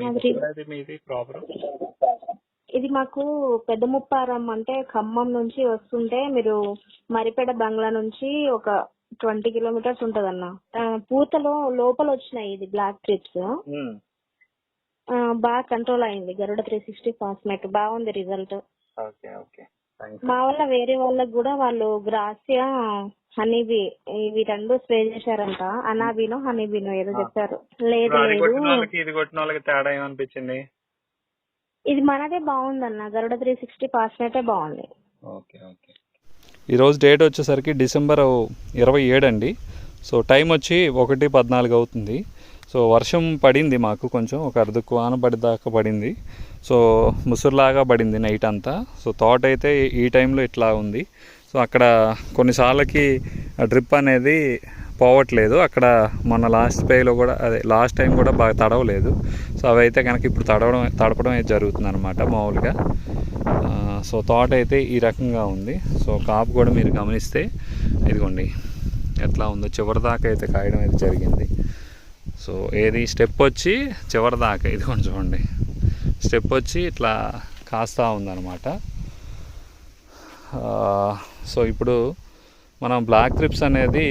మాది ఇది మాకు పెద్ద ముప్పారం అంటే ఖమ్మం నుంచి వస్తుంటే మీరు మరిపేట బంగ్లా నుంచి ఒక ట్వంటీ కిలోమీటర్స్ ఉంటదన్న. పూతలో లోపల వచ్చినాయి ఇది బ్లాక్ ట్రిప్స్ బాగా కంట్రోల్ అయింది. Garuda three sixty phosmet. బాగుంది రిజల్ట్. Okay okay. మా వల్ల వేరే వాళ్ళకి కూడా వాళ్ళు గ్రాసియా హనీబీ ఇవి రెండు స్ప్రే చేశారంట. అనాబీనో హనీబీనో ఏదో చెప్పారు. లేదు ఇది కొట్టిన వాళ్ళకి తేడా ఏమనిపించింది? ఇది మనదే బాగుందన్న. గరుడ త్రీ సిక్స్టీ ఫాస్మెటే బాగుంది. Okay okay. ఈరోజు డేట్ వచ్చేసరికి డిసెంబర్ ఇరవై ఏడు అండి. సో టైం వచ్చి ఒకటి పద్నాలుగు అవుతుంది. సో వర్షం పడింది మాకు కొంచెం ఒక అర్ధకు వాన పడిదాకా పడింది. సో ముసురులాగా పడింది నైట్ అంతా. సో తోట అయితే ఈ టైంలో ఇట్లా ఉంది. సో అక్కడ కొన్నిసార్లకి డ్రిప్ అనేది పోవట్లేదు. అక్కడ మొన్న లాస్ట్ పేలో కూడా అదే లాస్ట్ టైం కూడా బాగా తడవలేదు. సో అవి అయితే కనుక ఇప్పుడు తడవడం తడపడం అయితే జరుగుతుంది అనమాట మామూలుగా సో తోట అయితే ఈ రకంగా ఉంది. సో కాపు కూడా మీరు గమనిస్తే ఇదిగోండి ఎట్లా ఉందో చివరి దాకా అయితే కాయడం అయితే జరిగింది. సో ఏది స్టెప్ వచ్చి చివరి దాకా ఇది కొంచెం చూడండి. స్టెప్ వచ్చి ఇట్లా కాస్తా ఉందన్నమాట. సో ఇప్పుడు మనం బ్లాక్ త్రిప్స్ అనేది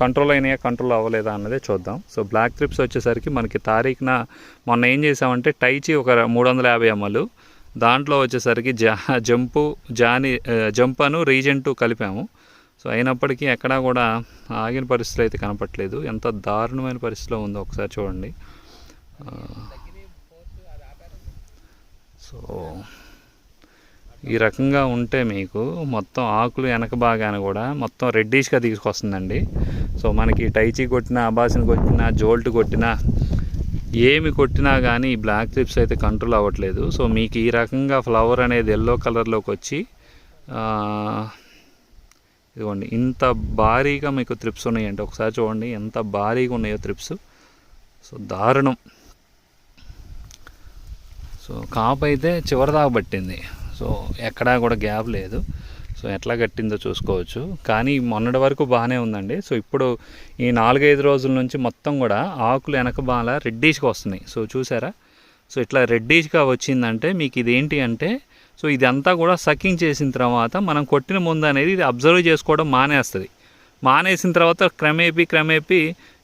కంట్రోల్ అయినాయా కంట్రోల్ అవ్వలేదా అన్నదే చూద్దాం. సో బ్లాక్ త్రిప్స్ వచ్చేసరికి మనకి తారీఖున మొన్న ఏం చేసామంటే టైచి ఒక మూడు వందల యాభై ఎంఎల్ దాంట్లో వచ్చేసరికి జా జంపు జాని జంప్ అను రీజెంటు కలిపాము. సో అయినప్పటికీ ఎక్కడా కూడా ఆగిన పరిస్థితులు అయితే కనపట్లేదు ఎంత దారుణమైన పరిస్థితిలో ఉందో ఒకసారి చూడండి. సో ఈ రకంగా ఉంటే మీకు మొత్తం ఆకులు వెనక భాగాన కూడా మొత్తం రెడ్డిష్గా తీసుకొస్తుందండి. సో మనకి టైచి కొట్టినా అబాసిన్ కొట్టినా జోల్ట్ కొట్టినా ఏమి కొట్టినా కానీ ఈ బ్లాక్ ట్రిప్స్ అయితే కంట్రోల్ అవ్వట్లేదు. సో మీకు ఈ రకంగా ఫ్లవర్ అనేది ఎల్లో కలర్లోకి వచ్చి ఇదిగోండి ఇంత భారీగా మీకు త్రిప్స్ ఉన్నాయండి ఒకసారి చూడండి ఎంత భారీగా ఉన్నాయో త్రిప్స్. సో దారుణం. సో కాపు అయితే చివరి దాకా పట్టింది. సో ఎక్కడా కూడా గ్యాప్ లేదు. సో ఎట్లా కట్టిందో చూసుకోవచ్చు. కానీ మొన్నటి వరకు బాగానే ఉందండి. సో ఇప్పుడు ఈ నాలుగైదు రోజుల నుంచి మొత్తం కూడా ఆకులు వెనక బాగా రెడ్డిష్గా వస్తున్నాయి. సో చూసారా? సో ఇట్లా రెడ్డిష్గా వచ్చిందంటే మీకు ఇదేంటి అంటే సో ఇదంతా కూడా సకింగ్ చేసిన తర్వాత మనం కొట్టిన ముందు అనేది ఇది అబ్జర్వ్ చేసుకోవడం మానేస్తుంది. మానేసిన తర్వాత క్రమేపీ క్రమేపీ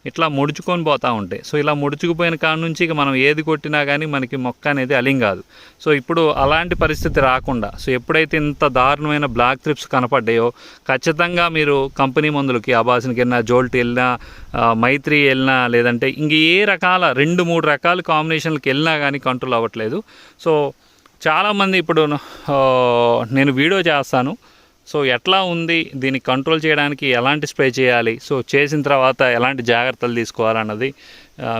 ఇట్లా ముడుచుకొని పోతూ ఉంటాయి సో ఇలా ముడుచుకుపోయిన కాడ నుంచి ఇక మనం ఏది కొట్టినా కానీ మనకి మొక్క అనేది అలిం కాదు. సో ఇప్పుడు అలాంటి పరిస్థితి రాకుండా సో ఎప్పుడైతే ఇంత దారుణమైన బ్లాక్ ట్రిప్స్ కనపడ్డాయో ఖచ్చితంగా మీరు కంపెనీ మందులకి అబాసిన్కి వెళ్ళినా జోల్ట్ వెళ్ళినా మైత్రి వెళ్ళినా లేదంటే ఇంక ఏ రకాల రెండు మూడు రకాల కాంబినేషన్లకు వెళ్ళినా కానీ కంట్రోల్ అవ్వట్లేదు. సో చాలామంది ఇప్పుడు నేను వీడియో చేస్తాను. సో ఎట్లా ఉంది? దీన్ని కంట్రోల్ చేయడానికి ఎలాంటి స్ప్రే చేయాలి? సో చేసిన తర్వాత ఎలాంటి జాగ్రత్తలు తీసుకోవాలన్నది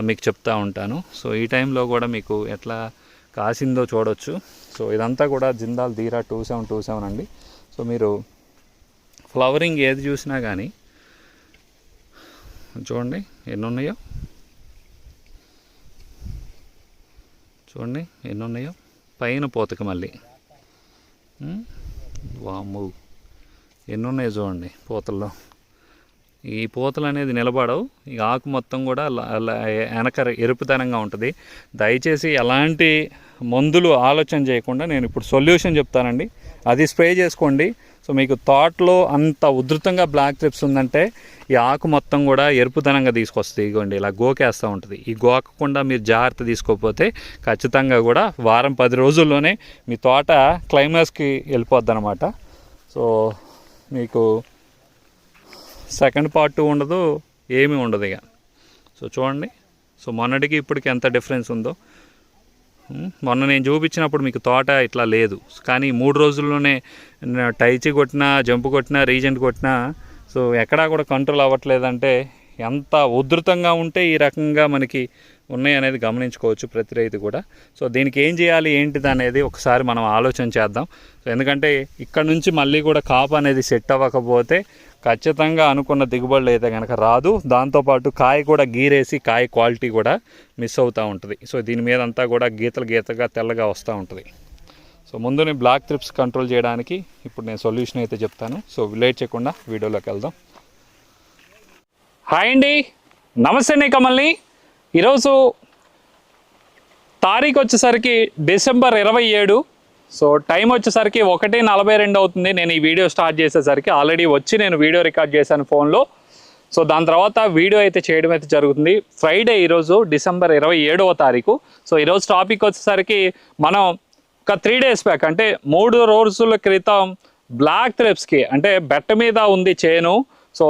మీకు చెప్తా ఉంటాను. సో ఈ టైంలో కూడా మీకు ఎట్లా కాసిందో చూడొచ్చు. సో ఇదంతా కూడా Jindal Dheera two seven two seven అండి. సో మీరు ఫ్లవరింగ్ ఏది చూసినా కానీ చూడండి ఎన్ని ఉన్నాయో చూడండి ఎన్ని ఉన్నాయో పైన పోతక మళ్ళీ. వాము ఎన్ని ఉన్నాయో చూడండి పూతల్లో. ఈ పూతలు అనేది నిలబడవు. ఈ ఆకు మొత్తం కూడా వెనక ఎరుపుతనంగా ఉంటుంది. దయచేసి ఎలాంటి మందులు ఆలోచన చేయకుండా నేను ఇప్పుడు సొల్యూషన్ చెప్తానండి. అది స్ప్రే చేసుకోండి. సో మీకు తోటలో అంత ఉధృతంగా బ్లాక్ ట్రిప్స్ ఉందంటే ఈ ఆకు మొత్తం కూడా ఎరుపుతనంగా తీసుకొస్తుంది. ఇగోండి ఇలా గోకేస్తూ ఉంటుంది. ఈ గోకకుండా మీరు జాగ్రత్త తీసుకోకపోతే ఖచ్చితంగా కూడా వారం పది రోజుల్లోనే మీ తోట క్లైమాక్స్కి వెళ్ళిపోద్ది అనమాట సో మీకు సెకండ్ పార్ట్ ఉండదు ఏమీ ఉండదు ఇక. సో చూడండి. సో మొన్నటికి ఇప్పటికి ఎంత డిఫరెన్స్ ఉందో. మొన్న నేను చూపించినప్పుడు మీకు తోట ఇట్లా లేదు. కానీ మూడు రోజుల్లోనే టైచి కొట్టినా జంపు కొట్టినా రీజెంట్ కొట్టినా సో ఎక్కడా కూడా కంట్రోల్ అవ్వట్లేదంటే ఎంత ఉధృతంగా ఉంటే ఈ రకంగా మనకి ఉన్నాయి అనేది గమనించుకోవచ్చు ప్రతి రైతు కూడా. సో దీనికి ఏం చేయాలి ఏంటిది అనేది ఒకసారి మనం ఆలోచన చేద్దాం. సో ఎందుకంటే ఇక్కడ నుంచి మళ్ళీ కూడా కాపు అనేది సెట్ అవ్వకపోతే ఖచ్చితంగా అనుకున్న దిగుబడులు అయితే కనుక రాదు. దాంతోపాటు కాయ కూడా గీరేసి కాయ క్వాలిటీ కూడా మిస్ అవుతూ ఉంటుంది. సో దీని మీద అంతా కూడా గీతలు గీతగా తెల్లగా వస్తూ ఉంటుంది. సో ముందుని బ్లాక్ ట్రిప్స్ కంట్రోల్ చేయడానికి ఇప్పుడు నేను సొల్యూషన్ అయితే చెప్తాను. సో లేట్ చేయకుండా వీడియోలోకి వెళ్దాం. హాయ్ అండి. నమస్తే అండి కమల్ని. ఈరోజు తారీఖు వచ్చేసరికి డిసెంబర్ ఇరవై ఏడు. సో టైం వచ్చేసరికి ఒకటి నలభై రెండు అవుతుంది. నేను ఈ వీడియో స్టార్ట్ చేసేసరికి ఆల్రెడీ వచ్చి నేను వీడియో రికార్డ్ చేశాను ఫోన్లో. సో దాని తర్వాత వీడియో అయితే చేయడం అయితే జరుగుతుంది. ఫ్రైడే ఈరోజు డిసెంబర్ ఇరవై ఏడవ తారీఖు. సో ఈరోజు టాపిక్ వచ్చేసరికి మనం ఒక త్రీ డేస్ బ్యాక్ అంటే మూడు రోజుల క్రితం బ్లాక్ థ్రెప్స్కి అంటే బెట్ట మీద ఉంది చేను. సో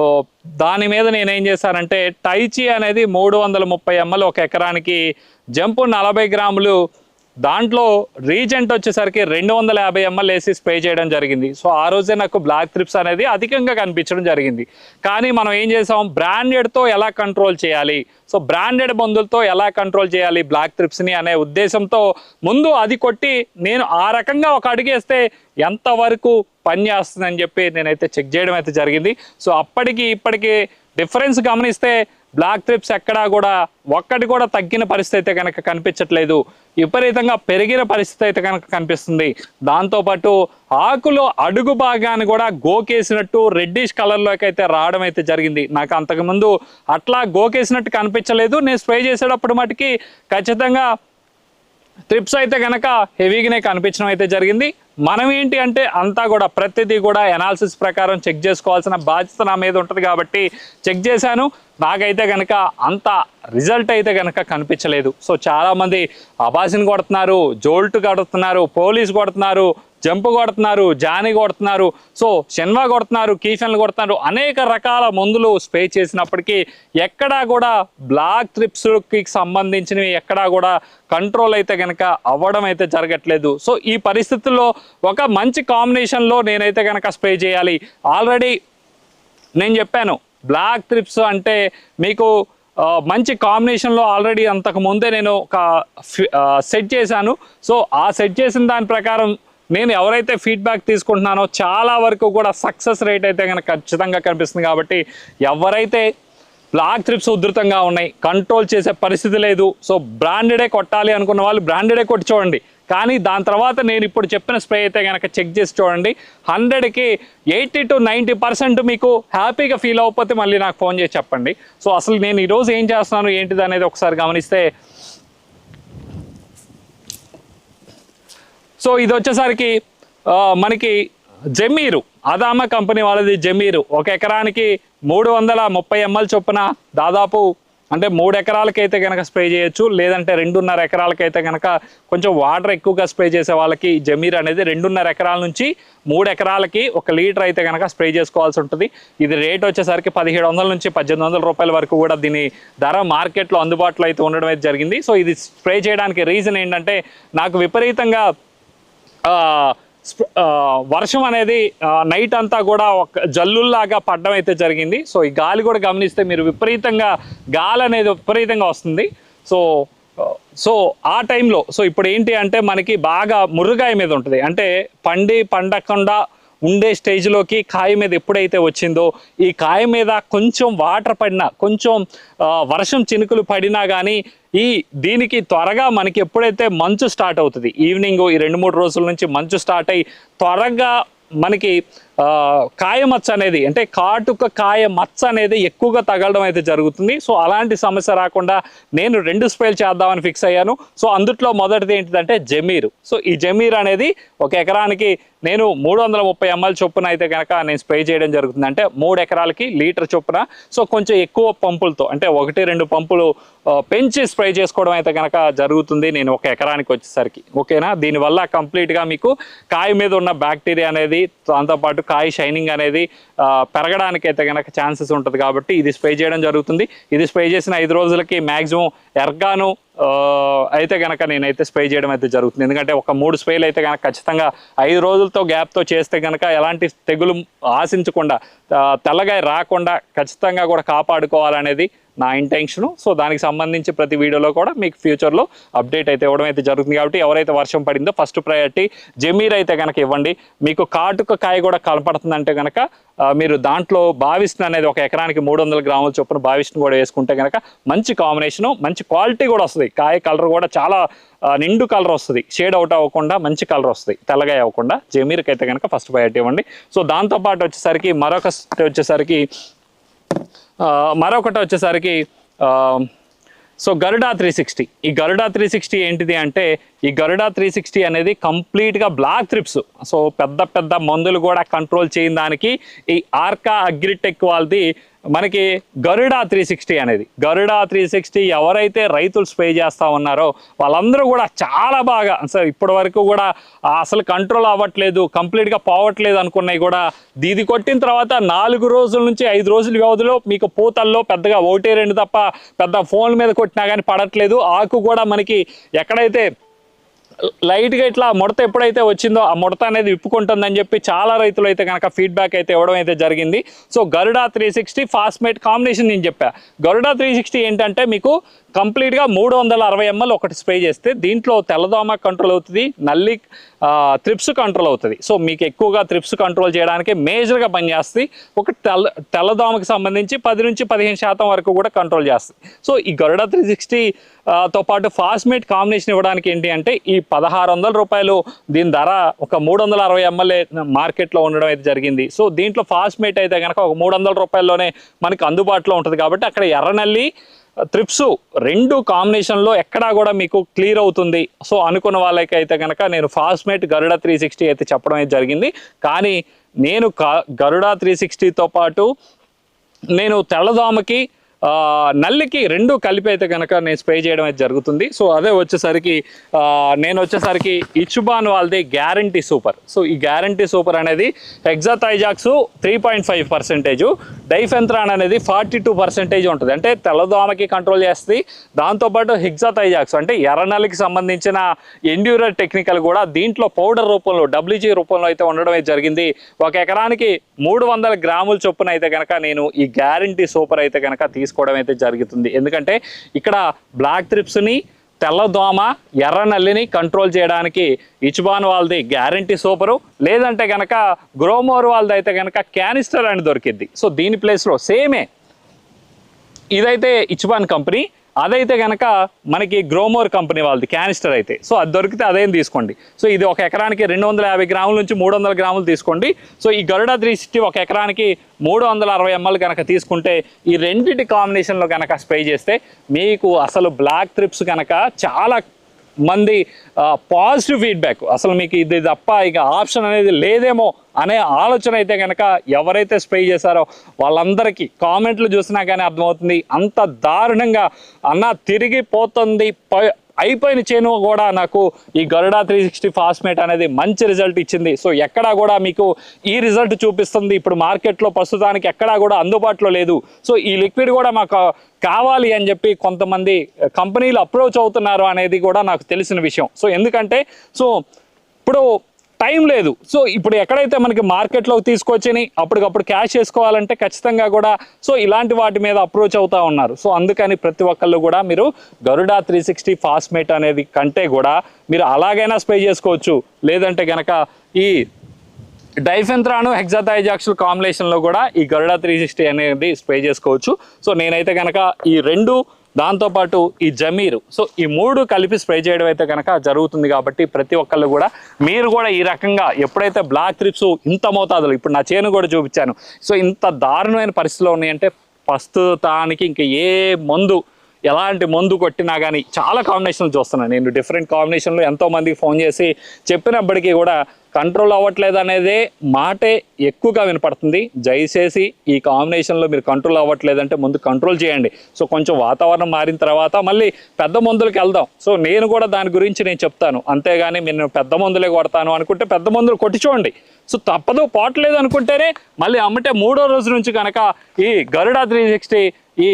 దాని మీద నేను ఏం చేశానంటే టైచి అనేది మూడు వందల ముప్పై ఎంఎల్ ఒక ఎకరానికి జంపు నలభై గ్రాములు దాంట్లో రీజెంట్ వచ్చేసరికి రెండు వందల యాభై ఎంఎల్ వేసి స్ప్రే చేయడం జరిగింది. సో ఆ రోజే నాకు బ్లాక్ త్రిప్స్ అనేది అధికంగా కనిపించడం జరిగింది. కానీ మనం ఏం చేసాం? బ్రాండెడ్తో ఎలా కంట్రోల్ చేయాలి? సో బ్రాండెడ్ మందులతో ఎలా కంట్రోల్ చేయాలి బ్లాక్ త్రిప్స్ని అనే ఉద్దేశంతో ముందు అది కొట్టి నేను ఆ రకంగా ఒక అడిగేస్తే ఎంతవరకు పనిచేస్తుందని చెప్పి నేనైతే చెక్ చేయడం అయితే జరిగింది. సో అప్పటికి ఇప్పటికీ డిఫరెన్స్ గమనిస్తే బ్లాక్ త్రిప్స్ ఎక్కడా కూడా ఒక్కటి కూడా తగ్గిన పరిస్థితి అయితే కనుక కనిపించట్లేదు. విపరీతంగా పెరిగిన పరిస్థితి అయితే కనుక కనిపిస్తుంది. దాంతోపాటు ఆకులో అడుగు భాగాన్ని కూడా గోకేసినట్టు రెడ్డిష్ కలర్లోకి అయితే రావడం అయితే జరిగింది. నాకు అంతకుముందు అట్లా గోకేసినట్టు కనిపించలేదు. నేను స్ప్రే చేసేటప్పుడు మటుకి ఖచ్చితంగా ట్రిప్స్ అయితే కనుక హెవీగానే కనిపించడం అయితే జరిగింది. మనం ఏంటి అంటే అంతా కూడా ప్రతిదీ కూడా ఎనాలిసిస్ ప్రకారం చెక్ చేసుకోవాల్సిన బాధ్యత నా మీద ఉంటుంది కాబట్టి చెక్ చేశాను. నాకైతే కనుక అంత రిజల్ట్ అయితే కనుక కనిపించలేదు. సో చాలామంది అబాసిన్ కొడుతున్నారు జోల్ట్ కొడుతున్నారు పోలీస్ కొడుతున్నారు జంప్ కొడుతున్నారు జాని కొడుతున్నారు సో శన్వా కొడుతున్నారు కీఫెన్లు కొడుతున్నారు అనేక రకాల మందులు స్ప్రే చేసినప్పటికీ ఎక్కడా కూడా బ్లాక్ ట్రిప్స్కి సంబంధించినవి ఎక్కడా కూడా కంట్రోల్ అయితే కనుక అవ్వడం అయితే జరగట్లేదు. సో ఈ పరిస్థితుల్లో ఒక మంచి కాంబినేషన్లో నేనైతే కనుక స్ప్రే చేయాలి. ఆల్రెడీ నేను చెప్పాను బ్లాక్ ట్రిప్స్ అంటే మీకు మంచి కాంబినేషన్లో ఆల్రెడీ అంతకు ముందే నేను ఒక సెట్ చేశాను. సో ఆ సెట్ చేసిన దాని ప్రకారం నేను ఎవరైతే ఫీడ్బ్యాక్ తీసుకుంటున్నానో చాలా వరకు కూడా సక్సెస్ రేట్ అయితే కనుక ఖచ్చితంగా కనిపిస్తుంది కాబట్టి ఎవరైతే బ్లాక్ ట్రిప్స్ ఉధృతంగా ఉన్నాయి కంట్రోల్ చేసే పరిస్థితి లేదు సో బ్రాండెడే కొట్టాలి అనుకున్న వాళ్ళు బ్రాండెడే కొట్టి చూడండి. కానీ దాని తర్వాత నేను ఇప్పుడు చెప్పిన స్ప్రే అయితే కనుక చెక్ చేసి చూడండి. హండ్రెడ్కి ఎయిటీ టు నైంటీ పర్సెంట్ మీకు హ్యాపీగా ఫీల్ అవ్వకపోతే మళ్ళీ నాకు ఫోన్ చేసి చెప్పండి. సో అసలు నేను ఈరోజు ఏం చేస్తున్నాను ఏంటిది అనేది ఒకసారి గమనిస్తే సో ఇది వచ్చేసరికి మనకి జమీరు అదామ కంపెనీ వాళ్ళది జమీరు. ఒక ఎకరానికి మూడు వందల ముప్పై ఎంఎల్ చొప్పున దాదాపు అంటే మూడు ఎకరాలకైతే కనుక స్ప్రే చేయొచ్చు లేదంటే రెండున్నర ఎకరాలకైతే కనుక కొంచెం వాటర్ ఎక్కువగా స్ప్రే చేసే వాళ్ళకి జమీర్ అనేది రెండున్నర ఎకరాల నుంచి మూడు ఎకరాలకి ఒక లీటర్ అయితే కనుక స్ప్రే చేసుకోవాల్సి ఉంటుంది. ఇది రేట్ వచ్చేసరికి పదిహేడు వందల నుంచి పద్దెనిమిది వందల రూపాయల వరకు కూడా దీని ధర మార్కెట్లో అందుబాటులో అయితే ఉండడం అయితే జరిగింది. సో ఇది స్ప్రే చేయడానికి రీజన్ ఏంటంటే నాకు విపరీతంగా వర్షం అనేది నైట్ అంతా కూడా ఒక జల్లుల్లాగా పడడం అయితే జరిగింది. సో ఈ గాలి కూడా గమనిస్తే మీరు విపరీతంగా గాలి అనేది విపరీతంగా వస్తుంది. సో సో ఆ టైంలో సో ఇప్పుడు ఏంటి అంటే మనకి బాగా ముర్రుగాయ మీద ఉంటుంది. అంటే పండి పండకుండా ఉండే స్టేజ్లోకి కాయ మీద ఎప్పుడైతే వచ్చిందో ఈ కాయ మీద కొంచెం వాటర్ పడినా కొంచెం వర్షం చినుకులు పడినా కానీ ఈ దీనికి త్వరగా మనకి ఎప్పుడైతే మంచు స్టార్ట్ అవుతుంది ఈవినింగ్ ఈ రెండు మూడు రోజుల నుంచి మంచు స్టార్ట్ అయ్యి త్వరగా మనకి కాయమచ్చ కాయ మచ్చ అనేది అంటే కాటుక కాయ మచ్చ అనేది ఎక్కువగా తగలడం అయితే జరుగుతుంది. సో అలాంటి సమస్య రాకుండా నేను రెండు స్ప్రేలు చేద్దామని ఫిక్స్ అయ్యాను. సో అందుట్లో మొదటిది ఏంటిదంటే జమీర్. సో ఈ జమీర్ అనేది ఒక ఎకరానికి నేను మూడు వందల ముప్పై ఎంఎల్ చొప్పున అయితే కనుక నేను స్ప్రే చేయడం జరుగుతుంది. అంటే మూడు ఎకరాలకి లీటర్ చొప్పున. సో కొంచెం ఎక్కువ పంపులతో అంటే ఒకటి రెండు పంపులు పెంచి స్ప్రే చేసుకోవడం అయితే కనుక జరుగుతుంది నేను ఒక ఎకరానికి వచ్చేసరికి. ఓకేనా? దీనివల్ల కంప్లీట్గా మీకు కాయ మీద ఉన్న బ్యాక్టీరియా అనేది దాంతోపాటు కాయ షైనింగ్ అనేది పెరగడానికి అయితే కనుక ఛాన్సెస్ ఉంటుంది కాబట్టి ఇది స్ప్రే చేయడం జరుగుతుంది. ఇది స్ప్రే చేసిన ఐదు రోజులకి మ్యాక్సిమం ఎర్గాను అయితే కనుక నేనైతే స్ప్రే చేయడం అయితే జరుగుతుంది. ఎందుకంటే ఒక మూడు స్ప్రేలు అయితే కనుక ఖచ్చితంగా ఐదు రోజులతో గ్యాప్తో చేస్తే కనుక ఎలాంటి తెగులు ఆశించకుండా తెల్లగా తెల్లగాయ రాకుండా ఖచ్చితంగా కూడా కాపాడుకోవాలనేది నా ఇంటెన్షను సో దానికి సంబంధించి ప్రతి వీడియోలో కూడా మీకు ఫ్యూచర్లో అప్డేట్ అయితే ఇవ్వడం అయితే జరుగుతుంది కాబట్టి ఎవరైతే వర్షం పడిందో ఫస్ట్ ప్రయారిటీ జమీర్ అయితే కనుక ఇవ్వండి. మీకు కాటుక కాయ కూడా కనపడుతుందంటే కనుక మీరు దాంట్లో భావిష్ణ అనేది ఒక ఎకరానికి మూడు వందల గ్రాముల చొప్పున భావిస్తున్న కూడా వేసుకుంటే కనుక మంచి కాంబినేషను మంచి క్వాలిటీ కూడా వస్తుంది. కాయ కలర్ కూడా చాలా నిండు కలర్ వస్తుంది. షేడ్ అవుట్ అవ్వకుండా మంచి కలర్ వస్తుంది. తెల్లగా అవ్వకుండా జమీర్కి అయితే కనుక ఫస్ట్ ప్రయారిటీ ఇవ్వండి సో దాంతోపాటు వచ్చేసరికి మరొక వచ్చేసరికి మరొకటి వచ్చేసరికి సో గరుడా త్రీ సిక్స్టీ. ఈ గరుడా త్రీ సిక్స్టీ ఏంటిది అంటే ఈ గరుడా త్రీ సిక్స్టీ అనేది కంప్లీట్గా బ్లాక్ త్రిప్స్ సో పెద్ద పెద్ద మందులు కూడా కంట్రోల్ చేయడానికి ఈ ఆర్కా అగ్రిటెక్ వాళ్ళది మనకి గరుడా త్రీ సిక్స్టీ అనేది. గరుడా త్రీ సిక్స్టీ ఎవరైతే రైతులు స్ప్రే చేస్తూ ఉన్నారో వాళ్ళందరూ కూడా చాలా బాగా సార్ ఇప్పటి వరకు కూడా అసలు కంట్రోల్ అవ్వట్లేదు కంప్లీట్గా పోవట్లేదు అనుకున్నాయి కూడా. దీది కొట్టిన తర్వాత నాలుగు రోజుల నుంచి ఐదు రోజుల వ్యవధిలో మీకు పూతల్లో పెద్దగా ఒకటి రెండు తప్ప పెద్ద ఫోన్ మీద కొట్టినా కానీ పడట్లేదు. ఆకు కూడా మనకి ఎక్కడైతే లైట్గా ఇట్లా ముడత ఎప్పుడైతే వచ్చిందో ఆ ముడత అనేది విప్పుకుంటుందని చెప్పి చాలా రైతులు అయితే కనుక ఫీడ్బ్యాక్ అయితే ఇవ్వడం అయితే జరిగింది. So Garuda three sixty fastmate combination నేను చెప్పా. గరుడా త్రీ సిక్స్టీ ఏంటంటే మీకు కంప్లీట్గా మూడు వందల అరవై ఎంఎల్ ఒకటి స్ప్రే చేస్తే దీంట్లో తెల్లదోమ కంట్రోల్ అవుతుంది నల్లి త్రిప్స్ కంట్రోల్ అవుతుంది. సో మీకు ఎక్కువగా త్రిప్స్ కంట్రోల్ చేయడానికి మేజర్గా పనిచేస్తుంది ఒక తెల్ల తెల్లదోమకి సంబంధించి పది నుంచి పదిహేను శాతం వరకు కూడా కంట్రోల్ చేస్తుంది. సో ఈ గరుడ త్రీ సిక్స్టీతో పాటు ఫాస్మేట్ కాంబినేషన్ ఇవ్వడానికి ఏంటి అంటే ఈ పదహారు వందల రూపాయలు దీని ధర ఒక మూడు వందల అరవై ఎంఎల్ఏ మార్కెట్లో ఉండడం అయితే జరిగింది. సో దీంట్లో ఫాస్మేట్ అయితే కనుక ఒక మూడు వందల రూపాయల్లోనే మనకి అందుబాటులో ఉంటుంది. కాబట్టి అక్కడ ఎర్రనల్లి త్రిప్స్ రెండు కాంబినేషన్లో ఎక్కడా కూడా మీకు క్లియర్ అవుతుంది. సో అనుకున్న వాళ్ళకి అయితే కనుక నేను ఫాస్మేట్ గరుడ త్రీ సిక్స్టీ అయితే చెప్పడం అయితే జరిగింది. కానీ నేను గరుడ త్రీ సిక్స్టీతో పాటు నేను తెల్లదోమకి నల్లికి రెండు కలిపి అయితే కనుక నేను స్ప్రే చేయడం అయితే జరుగుతుంది. సో అదే వచ్చేసరికి నేను వచ్చేసరికి ఇచ్చుబాన్ వాళ్ళది గ్యారంటీ సూపర్. సో ఈ గ్యారంటీ సూపర్ అనేది hexythiazox three point five percentage diafenthiuron అనేది ఫార్టీ టూ పర్సెంటేజ్ ఉంటుంది. అంటే తెల్లదోమకి కంట్రోల్ చేస్తుంది. దాంతోపాటు హెగ్జాథైజాక్స్ అంటే ఎర్రనల్లికి సంబంధించిన ఎండ్యూరర్ టెక్నికల్ కూడా దీంట్లో పౌడర్ రూపంలో డబ్ల్యూజీ రూపంలో అయితే ఉండడం అయితే జరిగింది. ఒక ఎకరానికి మూడు వందల గ్రాముల చొప్పున అయితే కనుక నేను ఈ గ్యారంటీ సూపర్ అయితే కనుక తీసుకోవడం అయితే జరుగుతుంది. ఎందుకంటే ఇక్కడ బ్లాక్ త్రిప్స్ని తెల్లదోమ ఎర్ర నల్లిని కంట్రోల్ చేయడానికి ఇచ్బాన్ వాళ్ళది గ్యారంటీ సూపరు. లేదంటే కనుక గ్రోమోర్ వాళ్ళది అయితే కనుక క్యానిస్టర్ అని దొరికిద్ది. సో దీని ప్లేస్లో సేమే ఇదైతే ఇచ్బాన్ కంపెనీ. అదైతే కనుక మనకి గ్రోమోర్ కంపెనీ వాళ్ళది క్యానిస్టర్ అయితే. సో అది దొరికితే అదేం తీసుకోండి. సో ఇది ఒక ఎకరానికి రెండు వందల యాభై గ్రాముల నుంచి మూడు వందల గ్రాములు తీసుకోండి. సో ఈ గరుడా త్రీ సిక్స్టీ ఒక ఎకరానికి మూడు వందల అరవై ఎంఎల్ కనుక తీసుకుంటే ఈ రెండింటి కాంబినేషన్లో కనుక స్ప్రే చేస్తే మీకు అసలు బ్లాక్ త్రిప్స్ కనుక చాలా మంది పాజిటివ్ ఫీడ్బ్యాక్. అసలు మీకు ఇది తప్ప ఇక ఆప్షన్ అనేది లేదేమో అనే ఆలోచన అయితే కనుక ఎవరైతే స్ప్రే చేశారో వాళ్ళందరికీ కామెంట్లు చూసినా కానీ అర్థమవుతుంది. అంత దారుణంగా అన్న తిరిగిపోతుంది అయిపోయిన చేను కూడా నాకు ఈ గరుడా త్రీ సిక్స్టీ ఫాస్మేట్ అనేది మంచి రిజల్ట్ ఇచ్చింది. సో ఎక్కడా కూడా మీకు ఈ రిజల్ట్ చూపిస్తుంది. ఇప్పుడు మార్కెట్లో ప్రస్తుతానికి ఎక్కడా కూడా అందుబాటులో లేదు. సో ఈ లిక్విడ్ కూడా మాకు కావాలి అని చెప్పి కొంతమంది కంపెనీలు అప్రోచ్ అవుతున్నారు అనేది కూడా నాకు తెలిసిన విషయం. సో ఎందుకంటే సో ఇప్పుడు టైం లేదు. సో ఇప్పుడు ఎక్కడైతే మనకి మార్కెట్లోకి తీసుకొచ్చి అప్పటికప్పుడు క్యాష్ చేసుకోవాలంటే ఖచ్చితంగా కూడా సో ఇలాంటి వాటి మీద అప్రోచ్ అవుతా ఉన్నారు. సో అందుకని ప్రతి ఒక్కళ్ళు కూడా మీరు గరుడా త్రీ సిక్స్టీ ఫాస్ట్మేట్ అనేది కంటే కూడా మీరు అలాగైనా స్ప్రే చేసుకోవచ్చు. లేదంటే గనక ఈ డైఫెంత్రాను హెగ్జాథైజాక్సుల్ కాంబినేషన్లో కూడా ఈ గరుడా త్రీ సిక్స్టీ అనేది స్ప్రే చేసుకోవచ్చు. సో నేనైతే కనుక ఈ రెండు దాంతోపాటు ఈ జమీరు. సో ఈ మూడు కలిపి స్ప్రే చేయడం అయితే కనుక జరుగుతుంది కాబట్టి ప్రతి ఒక్కళ్ళు కూడా మీరు కూడా ఈ రకంగా ఎప్పుడైతే బ్లాక్ త్రిప్స్ ఇంత మోతాదులో ఇప్పుడు నా చేను కూడా చూపించాను. సో ఇంత దారుణమైన పరిస్థితిలో ఉన్నాయంటే ప్రస్తుతానికి ఇంక ఏ మందు ఎలాంటి మందు కొట్టినా కానీ చాలా కాంబినేషన్లు చూస్తున్నాను. నేను డిఫరెంట్ కాంబినేషన్లో ఎంతో మందికి ఫోన్ చేసి చెప్పినప్పటికీ కూడా కంట్రోల్ అవ్వట్లేదు అనేదే మాటే ఎక్కువగా వినపడుతుంది. దయచేసి ఈ కాంబినేషన్లో మీరు కంట్రోల్ అవ్వట్లేదంటే ముందు కంట్రోల్ చేయండి. సో కొంచెం వాతావరణం మారిన తర్వాత మళ్ళీ పెద్ద మందులకు వెళ్దాం. సో నేను కూడా దాని గురించి నేను చెప్తాను. అంతేగాని నేను పెద్ద మందులే కొడతాను అనుకుంటే పెద్ద మందులు కొట్టి చూడండి. సో తప్పదు పోవట్లేదు అనుకుంటేనే మళ్ళీ అమ్మటే మూడో రోజు నుంచి కనుక ఈ గరుడా త్రీ సిక్స్టీ ఈ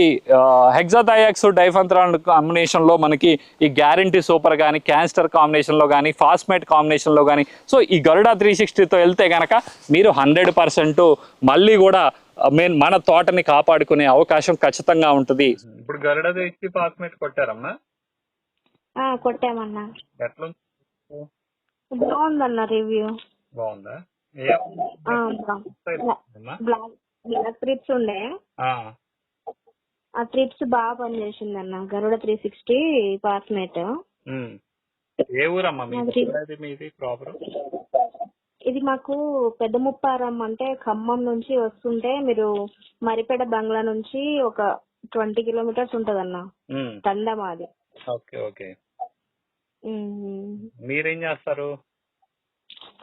హెగ్జాథయాక్స్ డైఫంత్రాన్ కాంబినేషన్లో మనకి ఈ గ్యారంటీ సూపర్ కానీ క్యాన్స్టర్ కాంబినేషన్లో కానీ ఫాస్మేట్ కాంబినేషన్లో కానీ సో ఈ గరుడా త్రీ సిక్స్టీతో వెళ్తే కనుక మీరు హండ్రెడ్ పర్సెంట్ మళ్ళీ కూడా మెయిన్ మన తోటని కాపాడుకునే అవకాశం ఖచ్చితంగా ఉంటుంది. ఇప్పుడు గరుడా త్రీ సిక్స్టీ ఫాస్మేట్ కొట్టారమ్మా? ఆ, కొట్టామన్నా. ఎట్లా బాగుందన్న రివ్యూ బాగుందా? బ్లాక్ బ్లాక్ ట్రిప్స్ ఉండే. ఆ ట్రిప్స్ బాగా పనిచేసింది అన్న గరుడ త్రీ సిక్స్టీ పాస్మేట్. ఏ ఊరమ్మా మాది మీది మీది ప్రాపర్? ఇది మాకు పెద్ద ముప్పారం అంటే ఖమ్మం నుంచి వస్తుంటే మీరు మరిపేట బంగ్లా నుంచి ఒక ట్వంటీ కిలోమీటర్స్ ఉంటదన్న. ఉమ్, తండ మాది. Okay okay. మీరేం చేస్తారు?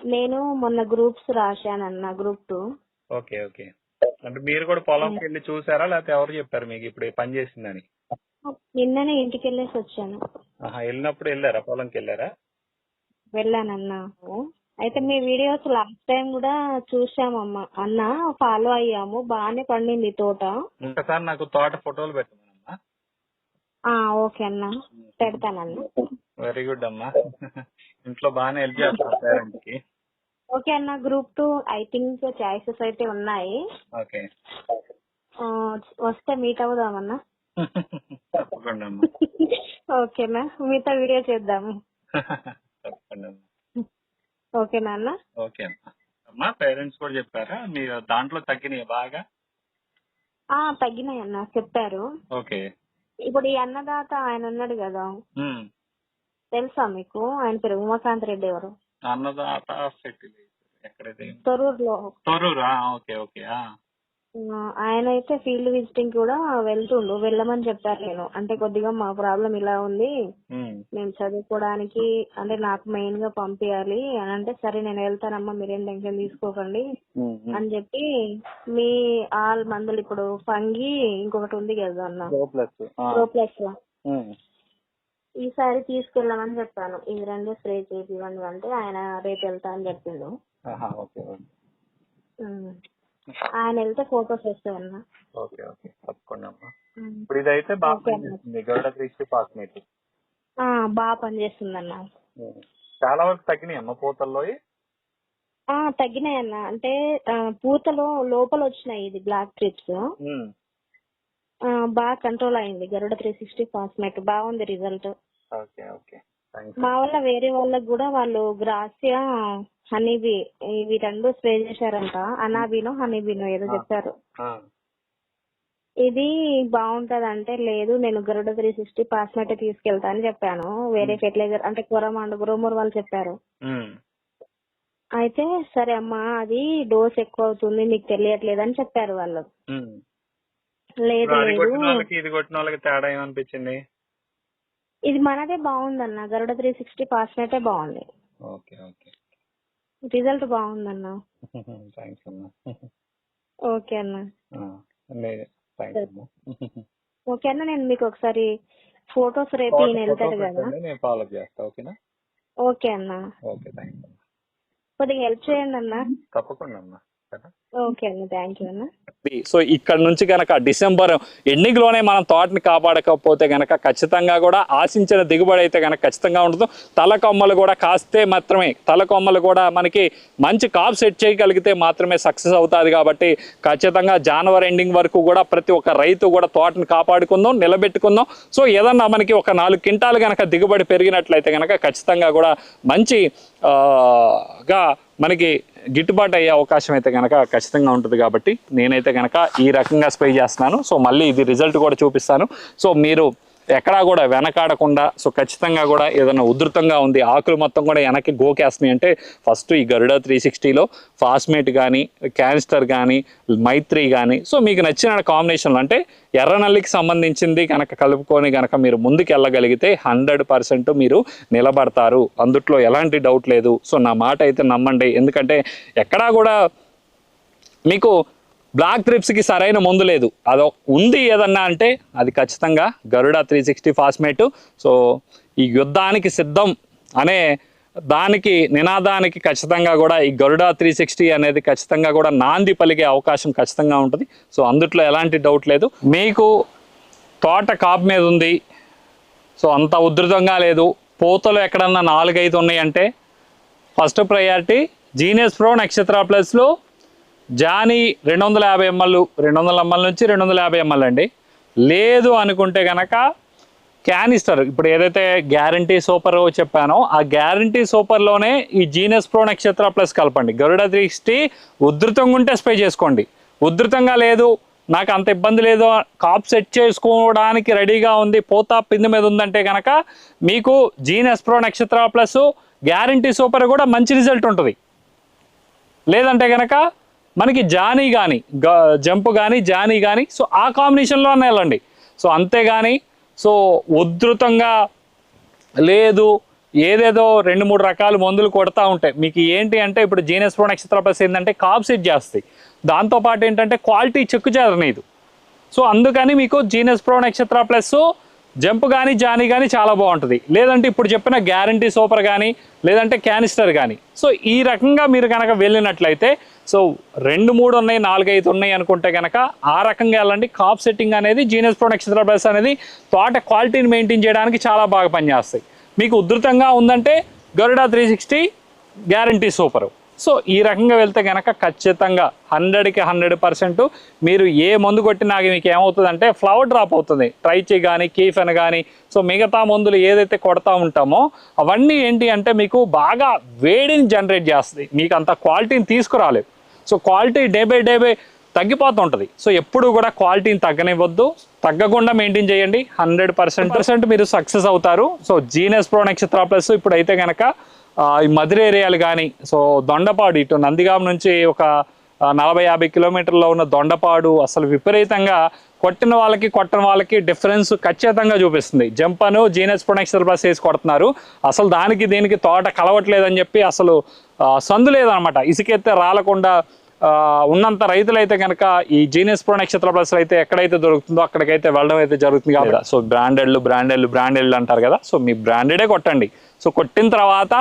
నేను మొన్న గ్రూప్స్ రాశానన్న గ్రూప్ టూ. Okay okay. అంటే మీరు కూడా పొలంకి వెళ్ళి చూసారా? లేకపోతే ఎవరు చెప్పారు మీకు ఇప్పుడు ఈ పని చేసిందని? నిన్ననే ఇంటికి వెళ్ళేసి వచ్చాను. ఆహా వెళ్ళినప్పుడు వెళ్ళారా? పొలంకి వెళ్ళారా వెళ్ళానన్న. అయితే మీ వీడియోస్ లాస్ట్ టైం కూడా చూసామమ్మా అన్న ఫాలో అయ్యాము. బాగానే పండింది తోట. ఒకసారి నాకు తోట ఫోటోలు పెట్టమమ్మా ఆ ఓకే అన్న. పెడతానన్న. వెరీ గుడ్ అమ్మా. ఇంట్లో బాగానే హెల్ప్ చేస్తారు పేరెంట్స్కి ఓకే అన్న group two I think choices అయితే ఉన్నాయి. ఓకే. వస్తే మీట్ అవుదామన్నా తప్పకుండా ఓకేనా మీతో వీడియో చేద్దాము తప్పకుండా ఓకేనా అన్న ఓకే అమ్మా. పేరెంట్స్ కూడా చెప్పారా? మీరు దాంట్లో తగ్గినాయి బాగా? ఆ తగ్గినాయి అన్న చెప్పారు. ఓకే. ఇప్పుడు ఈ అన్నదాత ఆయన ఉన్నాడు కదా. తెలుసా మీకు? ఆయన పేరు ఉమాకాంత్ రెడ్డి ఎవరు? అన్నదాత ఫెర్టిలైజర్ ఎక్కడైతే తొరూరులో తొర్రూరా ఓకే ఓకే ఆ. ఆ, ఆయన అయితే ఫీల్డ్ విజిటింగ్ కూడా వెళ్తుండు వెళ్ళమని చెప్పారు నేను అంటే కొద్దిగా మా ప్రాబ్లం ఇలా ఉంది. మేము చదువుకోవడానికి అంటే నాకు మెయిన్గా పంపించాలి అని అంటే సరే నేను వెళ్తానమ్మా మీరేం టెన్షన్ తీసుకోకండి. అని చెప్పి మీ ఆల్ మందులు ఇప్పుడు ఫంగి ఇంకొకటి ఉంది కదా అన్న. ప్రోప్లెక్స్. ఈసారి తీసుకెళ్ళమని చెప్పాను. ఇది రెండు స్ప్రే చేపివ్వండి అంటే ఆయన రేపు వెళ్తా అని చెప్పిండు. Okay um. ఆయన వెళ్తే ఫోటోస్ వస్తాయన్న. Okay okay. తప్పకుండా అమ్మా. ఇప్పుడు ఇదైతే బాగా ఓకే అమ్మా. పనిచేస్తుంది. గరుడ ఆ, బాగా పనిచేస్తుందన్న. చాలా వరకు తగ్గినాయి అమ్మ పూతల్లో ఆ తగ్గినాయి అన్న అంటే ఆ, పూతలో లోపల వచ్చినాయి ఇది బ్లాక్ ట్రిప్స్ బాగా కంట్రోల్ అయింది. గరుడ త్రీ సిక్స్టీ ఫాస్మేట్ బాగుంది రిజల్ట్. Okay okay. థ్యాంక్స్ మా వల్ల వేరే వాళ్ళకి కూడా వాళ్ళు గ్రాసియా హనీబీ ఇవి రెండు స్ప్రే చేశారంట. అనాబీనో హనీబీనో ఏదో చెప్పారు. ఇది బాగుంటది అంటే లేదు నేను గరుడ త్రీ సిక్స్టీ పాస్మెట్ తీసుకెళ్తా అని చెప్పాను. వేరే ఫెర్టిలైజర్ అంటే కొరమాండ్ గ్రోమోర్ వాళ్ళు చెప్పారు. అయితే సరే అమ్మా అది డోస్ ఎక్కువ అవుతుంది మీకు తెలియట్లేదు అని చెప్పారు వాళ్ళు. లేదు లేదు. కొట్టిన వాళ్ళకి ఇది కొట్టిన వాళ్ళకి తేడా ఏమనిపించింది? ఇది మనదే బాగుందన్న. గరుడ త్రీ సిక్స్టీ పాస్మెటే బాగుంది. Okay okay. రిజల్ట్ బాగుందన్న. థ్యాంక్స్ అమ్మా ఓకే అన్న. థ్యాంక్స్ ఓకే అన్న నేను మీకు ఒకసారి ఫొటోస్ రేపు ఈయన వెళ్తాడు కదా. నేను ఫాలో చేస్తా ఓకేనా? ఓకే అన్న. ఓకే థ్యాంక్స్ కొద్దిగా హెల్ప్ చేయండి అన్న. తప్పకుండా అన్న అన్న. సో ఇక్కడ నుంచి గనక డిసెంబర్ ఎండింగ్లోనే మనం తోటని కాపాడకపోతే గనక ఖచ్చితంగా కూడా ఆశించిన దిగుబడి అయితే గనక ఖచ్చితంగా ఉండదు. తల కొమ్మలు కూడా కాస్తే మాత్రమే తల కొమ్మలు కూడా మనకి మంచి కాప్ సెట్ చేయగలిగితే మాత్రమే సక్సెస్ అవుతుంది కాబట్టి ఖచ్చితంగా జనవరి ఎండింగ్ వరకు కూడా ప్రతి ఒక్క రైతు కూడా తోటని కాపాడుకుందాం నిలబెట్టుకుందాం. సో ఏదన్నా మనకి ఒక నాలుగు క్వింటాలు గనక దిగుబడి పెరిగినట్లయితే గనక ఖచ్చితంగా కూడా మంచి గా మనకి గిట్టుబాటు అయ్యే అవకాశం అయితే కనుక ఖచ్చితంగా ఉంటుంది కాబట్టి నేనైతే కనుక ఈ రకంగా స్ప్రే చేస్తున్నాను. సో మళ్ళీ ఇది రిజల్ట్ కూడా చూపిస్తాను. సో మీరు ఎక్కడా కూడా వెనకాడకుండా సో ఖచ్చితంగా కూడా ఏదైనా ఉధృతంగా ఉంది. ఆకులు మొత్తం కూడా వెనక్కి గోకేస్తున్నాయి. అంటే ఫస్ట్ ఈ గరుడ త్రీ సిక్స్టీలో ఫాస్మేట్ కానీ క్యాన్స్టర్ కానీ మైత్రి కానీ సో మీకు నచ్చిన కాంబినేషన్లు అంటే ఎర్రనల్లికి సంబంధించింది కనుక కలుపుకొని కనుక మీరు ముందుకు వెళ్ళగలిగితే హండ్రెడ్ పర్సెంట్ మీరు నిలబడతారు. అందుట్లో ఎలాంటి డౌట్ లేదు. సో నా మాట అయితే నమ్మండి. ఎందుకంటే ఎక్కడా కూడా మీకు బ్లాక్ త్రిప్స్కి సరైన మందు లేదు. అదో ఉంది ఏదన్నా అంటే అది ఖచ్చితంగా Garuda three sixty phosmet. So ఈ యుద్ధానికి సిద్ధం అనే దానికి నినాదానికి ఖచ్చితంగా కూడా ఈ గరుడ త్రీ సిక్స్టీ అనేది ఖచ్చితంగా కూడా నాంది పలికే అవకాశం ఖచ్చితంగా ఉంటుంది. సో అందుట్లో ఎలాంటి డౌట్ లేదు. మీకు తోట కాపు మీద ఉంది. సో అంత ఉధృతంగా లేదు. పూతలు ఎక్కడన్నా నాలుగైదు ఉన్నాయంటే ఫస్ట్ ప్రయారిటీ జీనియస్ ప్రో నక్షత్ర ప్లస్లో జానీ రెండు వందల యాభై ఎంఎల్ రెండు వందల ఎంఎల్ నుంచి రెండు వందల యాభై ఎంఎల్ అండి. లేదు అనుకుంటే కనుక క్యానిస్టర్ ఇప్పుడు ఏదైతే గ్యారంటీ సూపర్ చెప్పానో ఆ గ్యారంటీ సూపర్లోనే ఈ జీనియస్ ప్రో నక్షత్ర ప్లస్ కలపండి. గరుడ దృష్టి ఉధృతంగా ఉంటే స్ప్రే చేసుకోండి. ఉధృతంగా లేదు నాకు అంత ఇబ్బంది లేదు కాప్ సెట్ చేసుకోవడానికి రెడీగా ఉంది పోతా పిండి మీద ఉందంటే కనుక మీకు genius pro Nakshatra plus guarantee super కూడా మంచి రిజల్ట్ ఉంటుంది. లేదంటే కనుక మనకి జానీ కానీ జంప్ కానీ జానీ కానీ సో ఆ కాంబినేషన్లో వెళ్ళండి. సో అంతేగాని సో ఉధృతంగా లేదు ఏదేదో రెండు మూడు రకాల మందులు కొడతా ఉంటాయి మీకు ఏంటి అంటే ఇప్పుడు జీనస్ ప్రో నక్షత్ర ప్లస్ ఏంటంటే కాప్సిట్ చేస్తాయి. దాంతోపాటు ఏంటంటే క్వాలిటీ చెక్కు చేరనీదు. సో అందుకని మీకు genius pro Nakshatra plus jump కానీ జానీ కానీ చాలా బాగుంటుంది. లేదంటే ఇప్పుడు చెప్పిన గ్యారంటీ సూపర్ కానీ లేదంటే క్యానిస్టర్ కానీ సో ఈ రకంగా మీరు కనుక వెళ్ళినట్లయితే సో రెండు మూడు ఉన్నాయి నాలుగు ఐదు ఉన్నాయి అనుకుంటే కనుక ఆ రకంగా వెళ్ళండి. కాప్ సెట్టింగ్ అనేది జీనస్ ప్రో నక్షత్ర అనేది తోట క్వాలిటీని మెయింటైన్ చేయడానికి చాలా బాగా పనిచేస్తాయి. మీకు ఉధృతంగా ఉందంటే Garuda three sixty guarantee super. So ఈ రకంగా వెళ్తే కనుక ఖచ్చితంగా హండ్రెడ్కి హండ్రెడ్ పర్సెంట్ మీరు ఏ మందు కొట్టినా మీకు ఏమవుతుందంటే ఫ్లవర్ డ్రాప్ అవుతుంది. ట్రైచి కానీ కీఫెన్ కానీ సో మిగతా మందులు ఏదైతే కొడతా ఉంటామో అవన్నీ ఏంటి అంటే మీకు బాగా వేడిని జనరేట్ చేస్తుంది. మీకు అంత క్వాలిటీని తీసుకురాలేదు. So quality day by day by తగ్గిపోతూ ఉంటుంది. సో ఎప్పుడు కూడా క్వాలిటీని తగ్గనివ్వద్దు. తగ్గకుండా మెయింటైన్ చేయండి. Hundred percent percent. మీరు సక్సెస్ అవుతారు. సో జీనస్ ప్రో నక్షత్ర ప్లస్ ఇప్పుడు అయితే కనుక ఈ మధుర ఏరియాలు కానీ సో దొండపాడు ఇటు నందిగాం నుంచి ఒక నలభై యాభై కిలోమీటర్లో ఉన్న దొండపాడు అసలు విపరీతంగా కొట్టిన వాళ్ళకి కొట్టిన వాళ్ళకి డిఫరెన్స్ ఖచ్చితంగా చూపిస్తుంది. జంపను జీనస్ ప్రొడక్షన్ ప్లస్ వేసి కొడుతున్నారు. అసలు దానికి దీనికి తోట కలవట్లేదని చెప్పి అసలు సందు లేదనమాట. ఇసుకెత్తే రాలకుండా ఉన్నంత రైతులైతే కనుక ఈ జీనియస్ ప్రో నక్షత్ర ప్లస్ అయితే ఎక్కడైతే దొరుకుతుందో అక్కడికైతే వెళ్ళడం అయితే జరుగుతుంది కాబట్టి. సో బ్రాండెడ్లు బ్రాండెడ్లు బ్రాండెడ్లు అంటారు కదా? సో మీ బ్రాండెడే కొట్టండి. సో కొట్టిన తర్వాత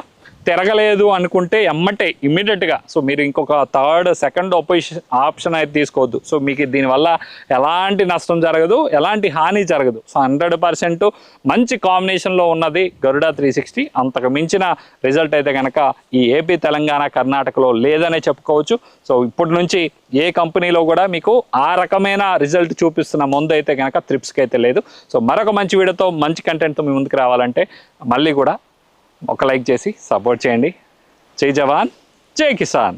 తిరగలేదు అనుకుంటే ఎమ్మటే ఇమ్మీడియట్గా సో మీరు ఇంకొక థర్డ్ సెకండ్ ఒపోజిషన్ ఆప్షన్ అయితే తీసుకోవద్దు. సో మీకు దీనివల్ల ఎలాంటి నష్టం జరగదు ఎలాంటి హాని జరగదు. సో హండ్రెడ్ పర్సెంట్ మంచి కాంబినేషన్లో ఉన్నది గరుడా త్రీ సిక్స్టీ అంతకు మించిన రిజల్ట్ అయితే కనుక ఈ ఏపీ తెలంగాణ కర్ణాటకలో లేదనే చెప్పుకోవచ్చు. సో ఇప్పటి నుంచి ఏ కంపెనీలో కూడా మీకు ఆ రకమైన రిజల్ట్ చూపిస్తున్న ముందు అయితే కనుక త్రిప్స్కి అయితే లేదు. సో మరొక మంచి వీడియోతో మంచి కంటెంట్తో మీ ముందుకు రావాలంటే మళ్ళీ కూడా ఒక లైక్ చేసి సపోర్ట్ చేయండి. జై జవాన్ జై కిసాన్.